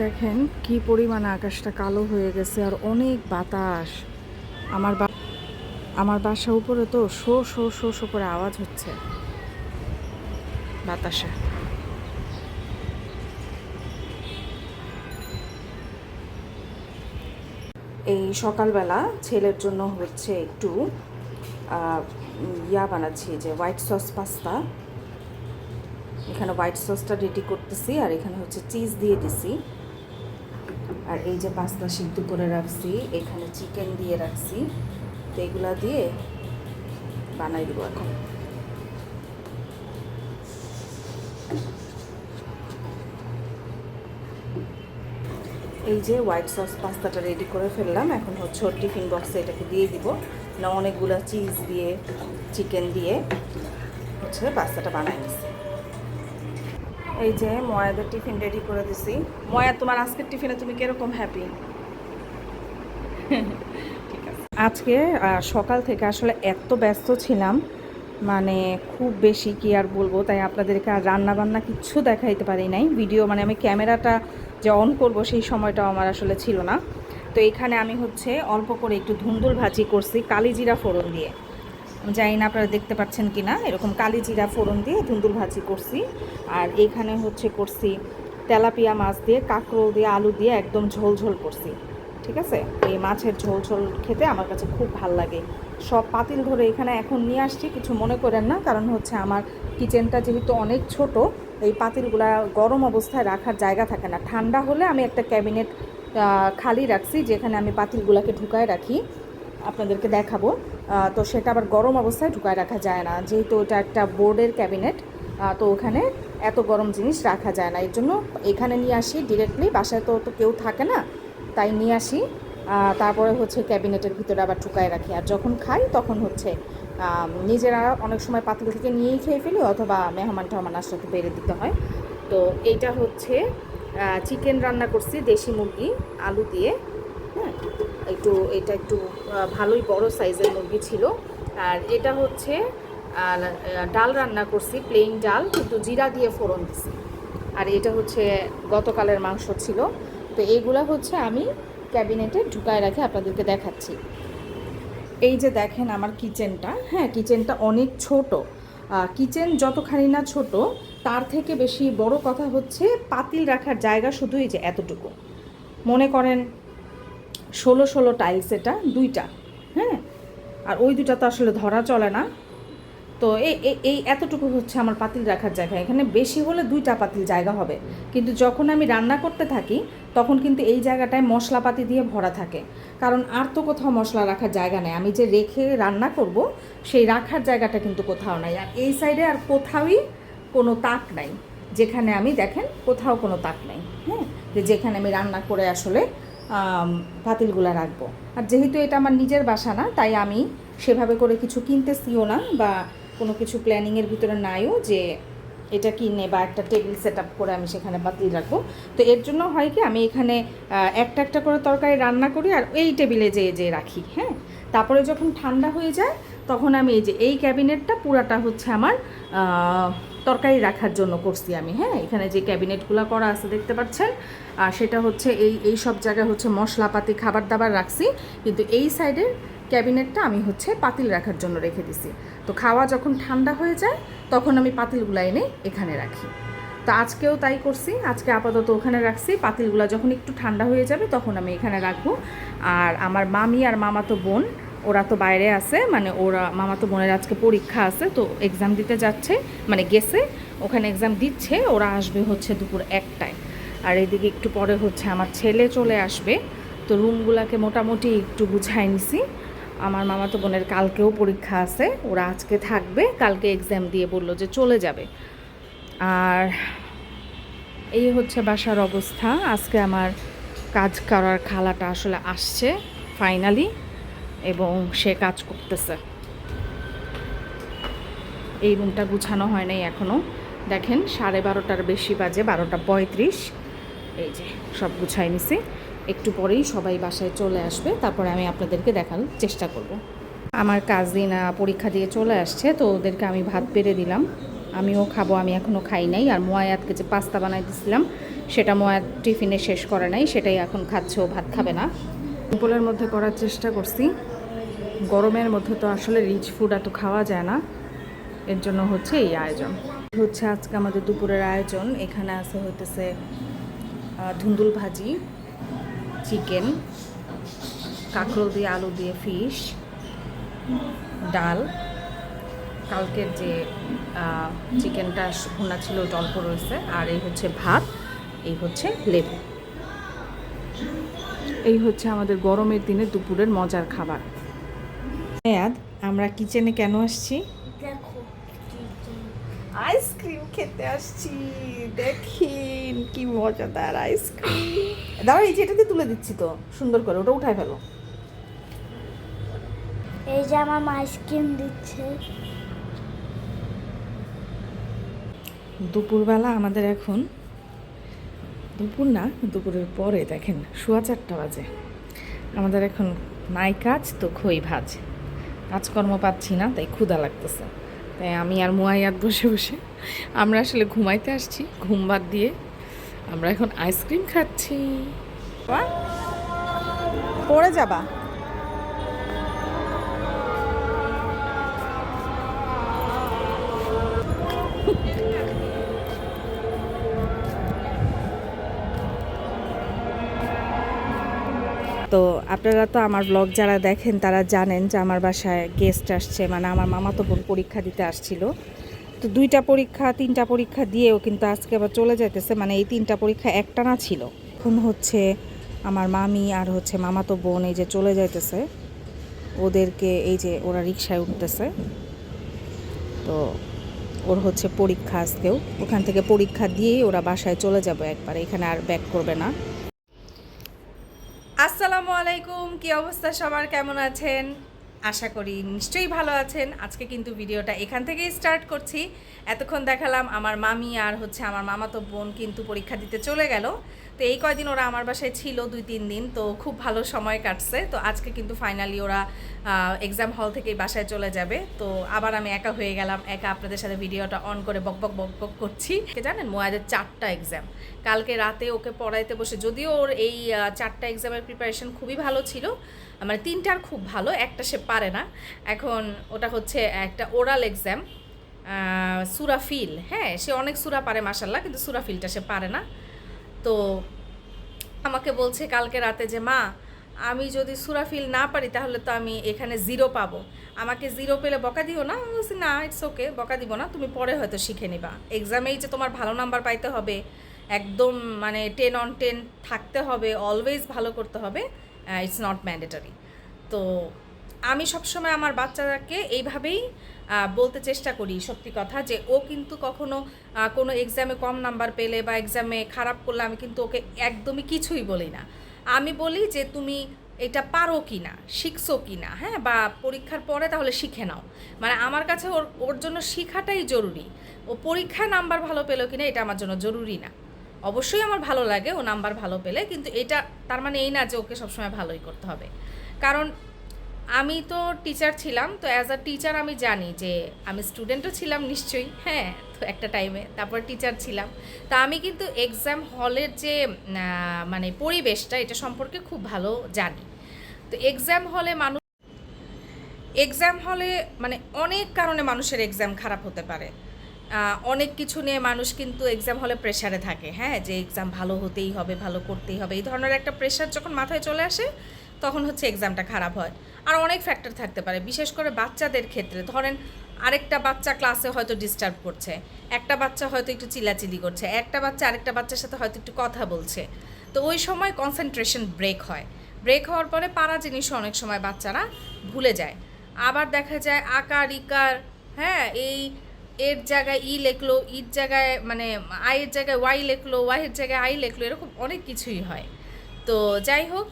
দেখেন কি পরিমাণে আকাশটা কালো হয়ে গেছে আর অনেক বাতাস। আমার আমার বাসা উপরে তো শো শো শো শো করে আওয়াজ হচ্ছে। বাতাসে। এই সকালবেলা ছেলের জন্য হচ্ছে একটু ইয়া বানাচ্ছি যে হোয়াইট সস পাস্তা। এখানে হোয়াইট সসটা রেডি করতেছি আর এখানে হচ্ছে চিজ দিয়ে দিছি। আর এই যে পাস্তা সিদ্ধ করে রাখছি, এখানে চিকেন দিয়ে রাখছি, তো এগুলা দিয়ে বানাই দেবো এখন। এই যে হোয়াইট সস পাস্তাটা রেডি করে ফেললাম, এখন হচ্ছে টিফিন বক্সে এটাকে দিয়ে দিব। না, অনেকগুলো চিজ দিয়ে চিকেন দিয়ে হচ্ছে পাস্তাটা বানাই নিচ্ছি এই যে ময়াদের টিফিন রেডি করে দিছি। ময়া তোমার আজকের টিফিনে তুমি কীরকম হ্যাপি আজকে সকাল থেকে আসলে এত ব্যস্ত ছিলাম মানে খুব বেশি কি আর বলব তাই আপনাদেরকে আর রান্না বান্না কিচ্ছু দেখাইতে পারি নাই। ভিডিও মানে আমি ক্যামেরাটা যে অন করব সেই সময়টাও আমার আসলে ছিল না। তো এখানে আমি হচ্ছে অল্প করে একটু ধুন্দুল ভাজি করছি কালিজিরা ফোড়ন দিয়ে। জানি না আপনারা দেখতে পাচ্ছেন কি না এরকম কালি জিরা ফোড়ন দিয়ে ধুন্দুল ভাজি করছি। আর এখানে হচ্ছে করছি তেলাপিয়া মাছ দিয়ে, কাঁকরোল দিয়ে, আলু দিয়ে একদম ঝোল ঝোল করছি। ঠিক আছে? এই মাছের ঝোল ঝোল খেতে আমার কাছে খুব ভালো লাগে। সব পাতিল ধরে এখানে এখন নিয়ে আসছি, কিছু মনে করেন না, কারণ হচ্ছে আমার কিচেনটা যেহেতু অনেক ছোট, এই পাতিলগুলা গরম অবস্থায় রাখার জায়গা থাকে না। ঠান্ডা হলে আমি একটা ক্যাবিনেট খালি রাখছি, যেখানে আমি পাতিলগুলাকে ঢুকায় রাখি। আপনাদেরকে দেখাবো। তো সেটা আবার গরম অবস্থায় ঢুকায় রাখা যায় না। যেহেতু এটা একটা বোর্ডের ক্যাবিনেট তো ওখানে এত গরম জিনিস রাখা যায় না। এর জন্য এখানে নিয়ে আসি ডিরেক্টলি বাসায় তো তো কেউ থাকে না, তাই নিয়ে আসি। তারপরে হচ্ছে ক্যাবিনেটের ভিতরে আবার ঢুকায় রাখি। আর যখন খাই তখন হচ্ছে নিজেরা অনেক সময় পাতিল থেকে নিয়েই খেয়ে ফেলি অথবা মেহমান টেহমান আসলে বেড়ে দিতে হয়। তো এইটা হচ্ছে চিকেন রান্না করছি দেশি মুরগি, আলু দিয়ে। একটু, এটা একটু ভালোই বড় সাইজের মুরগি ছিল। আর এটা হচ্ছে ডাল রান্না করছি প্লেন ডাল, কিন্তু জিরা দিয়ে ফোড়ন দিছি। আর এটা হচ্ছে গতকালের মাংস ছিল। তো এইগুলা হচ্ছে আমি ক্যাবিনেটে ঢুকায় রাখে আপনাদেরকে দেখাচ্ছি। এই যে দেখেন আমার কিচেনটা হ্যাঁ কিচেনটা অনেক ছোট। কিচেন যতখানি না ছোট, তার থেকে বেশি বড় কথা হচ্ছে পাতিল রাখার জায়গা শুধু এই যে এতটুকু। মনে করেন ষোলো ষোলো টাইলস এটা, দুইটা হ্যাঁ? আর ওই দুটা তো আসলে ধরা চলে না। তো এই এই- এতটুকু হচ্ছে আমার পাতিল রাখার জায়গা। এখানে বেশি হলে দুইটা পাতিল জায়গা হবে। কিন্তু যখন আমি রান্না করতে থাকি, তখন কিন্তু এই জায়গাটায় মশলাপাতি দিয়ে ভরা থাকে। কারণ আর তো কোথাও মশলা রাখার জায়গা নেই। আমি যে রেখে রান্না করব, সেই রাখার জায়গাটা কিন্তু কোথাও নাই। আর এই সাইডে আর কোথাওই কোনো তাক নাই। যেখানে আমি দেখেন, কোথাও কোনো তাক নাই হ্যাঁ? যেখানে আমি রান্না করে আসলে পাতিলগুলো রাখব। আর যেহেতু এটা আমার নিজের বাসা না, তাই আমি সেভাবে করে কিছু কিনতেছিও না বা কোনো কিছু প্ল্যানিংয়ের ভিতরে নাইও যে এটা কিনে বা একটা টেবিল সেট করে আমি সেখানে বাতিল রাখব। তো এর জন্য হয় কি, আমি এখানে একটা একটা করে তরকারি রান্না করি আর এই টেবিলে যেয়ে যেয়ে রাখি হ্যাঁ? তারপরে যখন ঠান্ডা হয়ে যায়, তখন আমি এই যে এই ক্যাবিনেটটা পুরাটা হচ্ছে আমার তরকারি রাখার জন্য করছি আমি হ্যাঁ? এখানে যে ক্যাবিনেটগুলো করা আছে, দেখতে পাচ্ছেন? আর সেটা হচ্ছে এই এই সব জায়গায় হচ্ছে মশলাপাতি খাবার দাবার রাখছি। কিন্তু এই সাইডের ক্যাবিনেটটা আমি হচ্ছে পাতিল রাখার জন্য রেখে দিছি। তো খাওয়া যখন ঠান্ডা হয়ে যায়, তখন আমি পাতিলগুলো এনে এখানে রাখি। তো আজকেও তাই করছি। আজকে আপাতত ওখানে রাখছি। পাতিলগুলো যখন একটু ঠান্ডা হয়ে যাবে, তখন আমি এখানে রাখব। আর আমার মামি আর মামাতো বোন ওরা তো বাইরে আছে মানে ওরা মামাতো বোনের আজকে পরীক্ষা আছে, তো এক্সাম দিতে যাচ্ছে মানে গেছে, ওখানে এক্সাম দিচ্ছে, ওরা আসবে হচ্ছে দুপুর একটায়। আর এদিকে একটু পরে হচ্ছে আমার ছেলে চলে আসবে, তো রুমগুলোকে মোটামুটি একটু গুছাই নিছি। আমার মামাতো বোনের কালকেও পরীক্ষা আছে, ওরা আজকে থাকবে, কালকে এক্সাম দিয়ে বলল যে চলে যাবে। আর এই হচ্ছে বাসার অবস্থা, আজকে আমার কাজ করার খালাটা আসলে আসছে ফাইনালি এবং সে কাজ করতেছে। এই রুমটা গুছানো হয় নাই এখনও দেখেন, সাড়ে বারোটার বেশি বাজে, বারোটা পঁয়ত্রিশ। এই যে, সব গুছাই নিছি। একটু পরেই সবাই বাসায় চলে আসবে, তারপরে আমি আপনাদেরকে দেখানোর চেষ্টা করব। আমার কাজিন পরীক্ষা দিয়ে চলে আসছে, তো ওদেরকে আমি ভাত পেরে দিলাম। আমিও খাব, আমি এখনও খাই নাই। আর মোয়ায়াতকে যে পাস্তা বানাই দিছিলাম, সেটা মোয়া টিফিনে শেষ করে নাই, সেটাই এখন খাচ্ছে, ও ভাত খাবে না। সিম্পলের মধ্যে করার চেষ্টা করছি। গরমের মধ্যে তো আসলে রিচ ফুড এত খাওয়া যায় না। এর জন্য হচ্ছে এই আয়োজন। হচ্ছে আজকে আমাদের দুপুরের আয়োজন। এখানে আছে হইতেছে ধুন্দুল ভাজি, চিকেন, কাঁকরোল দিয়ে আলু দিয়ে ফিশ ডাল। কালকের যে চিকেনটা ভুনা ছিল ওটা রয়েছে। আর এই হচ্ছে ভাত, এই হচ্ছে লেবু। এই হচ্ছে আমাদের গরমের দিনে দুপুরের মজার খাবার। মেয়াদ আমরা কিচেনে কেন আসছি? আইসক্রিম খেতে আসছি। দেখিন কি মজাদার আইসক্রিম। দাঁড়া এই যে এটাতে তুলে দিচ্ছি তো। সুন্দর করে ওটা উঠায় ফেলো। এই যে আমার আইসক্রিম দিচ্ছে। দুপুরবেলা আমাদের এখন দুপুর না, দুপুরের পরে দেখেন সোয়া চারটা বাজে। আমাদের এখন নাই কাজ, তো খই ভাজ। কাজকর্ম পাচ্ছি না, তাই ক্ষুধা লাগতেছে। তাই আমি আর মুয়াইয়াত বসে বসে আমরা আসলে ঘুমাইতে আসছি, ঘুম বাদ দিয়ে আমরা এখন আইসক্রিম খাচ্ছি। পড়ে যাবা। তো আপনারা তো আমার ব্লগ যারা দেখেন, তারা জানেন যে আমার বাসায় গেস্ট আসছে। মানে আমার মামা তো বোন পরীক্ষা দিতে আসছিল। তো দুইটা পরীক্ষা, তিনটা পরীক্ষা দিয়েও কিন্তু আজকে আবার চলে যাইতেছে। মানে এই তিনটা পরীক্ষা একটানা ছিল। এখন হচ্ছে আমার মামি আর হচ্ছে মামা তো বোন এই যে চলে যাইতেছে। ওদেরকে এই যে ওরা রিক্সায় উঠতেছে। তো ওর হচ্ছে পরীক্ষা আজকেও। ওখান থেকে পরীক্ষা দিয়েই ওরা বাসায় চলে যাবে একবার। এখানে আর ব্যাক করবে না। আসসালামু আলাইকুম। কি অবস্থা সবার? কেমন আছেন? আশা করি নিশ্চয়ই ভালো আছেন। আজকে কিন্তু ভিডিওটা এখান থেকেই স্টার্ট করছি। এতক্ষণ দেখালাম আমার মামি আর হচ্ছে আমার মামাতো বোন কিন্তু পরীক্ষা দিতে চলে গেল। তো এই কয়দিন ওরা আমার বাসায় ছিল, দুই, তিন দিন, তো খুব ভালো সময় কাটছে। তো আজকে কিন্তু ফাইনালি ওরা এক্সাম হল থেকেই বাসায় চলে যাবে। তো আবার আমি একা হয়ে গেলাম, একা আপনাদের সাথে ভিডিওটা অন করে বক বক বক বক করছি। জানেন? মোয়াদের চারটা এক্সাম কালকে রাতে ওকে পড়াইতে বসে, যদিও ওর এই চারটা এক্সামের প্রিপারেশন খুবই ভালো ছিল মানে তিনটার খুব ভালো, একটা সে পারে না। এখন ওটা হচ্ছে একটা ওরাল এক্সাম সুরাফিল হ্যাঁ সে অনেক সুরা পারে মাসাল্লাহ কিন্তু সুরাফিলটা সে পারে না। তো আমাকে বলছে কালকে রাতে যে, মা, আমি যদি সুরাফিল না পারি তাহলে তো আমি এখানে জিরো পাবো। আমাকে জিরো পেলে বকা দিও না? বলছি, না ইটস ওকে বকা দিব না। তুমি পরে হয়তো শিখে নিবা। এক্সামেই যে তোমার ভালো নাম্বার পাইতে হবে, একদম মানে টেন অন টেন থাকতে হবে অলওয়েজ ভালো করতে হবে ইটস নট ম্যান্ডেটারি তো আমি সবসময় আমার বাচ্চাকে এইভাবেই বলতে চেষ্টা করি সত্যি কথা যে ও কিন্তু কখনো কোনো এক্সামে কম নাম্বার পেলে বা এক্সামে খারাপ করলে আমি কিন্তু ওকে একদমই কিছুই বলি না। আমি বলি যে তুমি এটা পারো কি না শিখছো কি না হ্যাঁ? বা পরীক্ষার পরে তাহলে শিখে নাও। মানে আমার কাছে ওর ওর জন্য শেখাটাই জরুরি। ও পরীক্ষায় নাম্বার ভালো পেল কি না এটা আমার জন্য জরুরি না। অবশ্যই আমার ভালো লাগে ও নাম্বার ভালো পেলে, কিন্তু এটা তার মানে এই না যে ওকে সবসময় ভালোই করতে হবে। কারণ আমি তো টিচার ছিলাম, তো অ্যাজ আ টিচার আমি জানি যে আমি স্টুডেন্টও ছিলাম নিশ্চয়ই হ্যাঁ তো একটা টাইমে তারপর টিচার ছিলাম। তা আমি কিন্তু এক্সাম হলের যে মানে পরিবেশটা এটা সম্পর্কে খুব ভালো জানি। তো এক্সাম হলে মানুষ এক্সাম হলে মানে অনেক কারণে মানুষের এক্সাম খারাপ হতে পারে। অনেক কিছু নিয়ে মানুষ কিন্তু এক্সাম হলে প্রেশারে থাকে হ্যাঁ যে এক্সাম ভালো হতেই হবে, ভালো করতেই হবে। এই ধরনের একটা প্রেশার যখন মাথায় চলে আসে তখন হচ্ছে এক্সামটা খারাপ হয়। আর অনেক ফ্যাক্টর থাকতে পারে, বিশেষ করে বাচ্চাদের ক্ষেত্রে। ধরেন আরেকটা বাচ্চা ক্লাসে হয়তো ডিস্টার্ব করছে, একটা বাচ্চা হয়তো একটু চিল্লাচিল্লি করছে, একটা বাচ্চা আরেকটা বাচ্চার সাথে হয়তো একটু কথা বলছে। তো ওই সময় কনসেন্ট্রেশন ব্রেক হয়। ব্রেক হওয়ার পরে পারা জিনিসও অনেক সময় বাচ্চারা ভুলে যায়। আবার দেখা যায় আকার, ইকার হ্যাঁ এই এর জায়গায় ই লেখলো, ইর জায়গায় মানে আয়ের জায়গায় ওয়াই লেখলো, ওয়াইয়ের জায়গায় আই লেখলো, এরকম অনেক কিছুই হয়। তো যাই হোক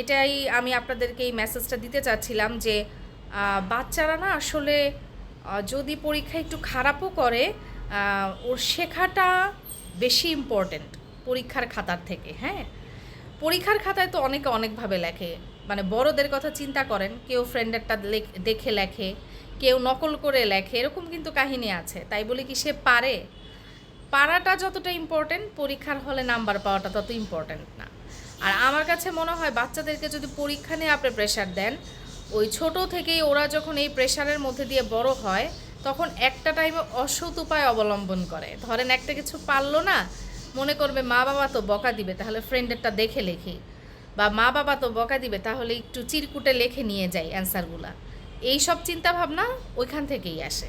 এটাই আমি আপনাদেরকে এই মেসেজটা দিতে চাচ্ছিলাম যে বাচ্চারা না আসলে যদি পরীক্ষা একটু খারাপও করে ওর শেখাটা বেশি ইম্পর্ট্যান্ট পরীক্ষার খাতার থেকে হ্যাঁ? পরীক্ষার খাতায় তো অনেকে অনেকভাবে লেখে। মানে বড়দের কথা চিন্তা করেন, কেউ ফ্রেন্ডেরটা দেখে লেখে, কেউ নকল করে লেখে, এরকম কিন্তু কাহিনী আছে। তাই বলে কি, সে পারে। পাড়াটা যতটা ইম্পর্টেন্ট পরীক্ষার হলে নাম্বার পাওয়াটা তত ইম্পর্টেন্ট না। আর আমার কাছে মনে হয় বাচ্চাদেরকে যদি পরীক্ষা নিয়ে আপনি প্রেশার দেন, ওই ছোট থেকেই ওরা যখন এই প্রেশারের মধ্যে দিয়ে বড় হয়, তখন একটা টাইমে অসৎ উপায় অবলম্বন করে। ধরেন একটা কিছু পারল না, মনে করবে মা বাবা তো বকা দিবে, তাহলে ফ্রেন্ডেরটা দেখে লেখি। বা মা বাবা তো বকা দিবে, তাহলে একটু চিরকুটে লেখে নিয়ে যাই অ্যান্সারগুলা এই সব চিন্তা ভাবনা ওইখান থেকেই আসে।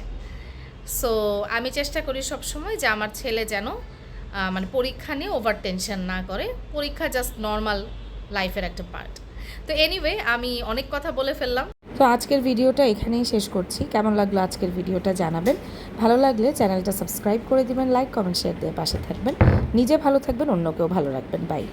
সো আমি চেষ্টা করি সব সময় যে আমার ছেলে যেন মানে পরীক্ষা নিয়ে ওভার টেনশন না করে, পরীক্ষা জাস্ট নর্মাল লাইফের একটা পার্ট তো এনিওয়ে আমি অনেক কথা বলে ফেললাম। তো আজকের ভিডিওটা এখানেই শেষ করছি। কেমন লাগল আজকের ভিডিওটা জানাবেন। ভালো লাগলে চ্যানেলটা সাবস্ক্রাইব করে দিবেন লাইক কমেন্ট শেয়ার দিয়ে পাশে থাকবেন। নিজে ভালো থাকবেন, অন্যকেও ভালো রাখবেন। বাই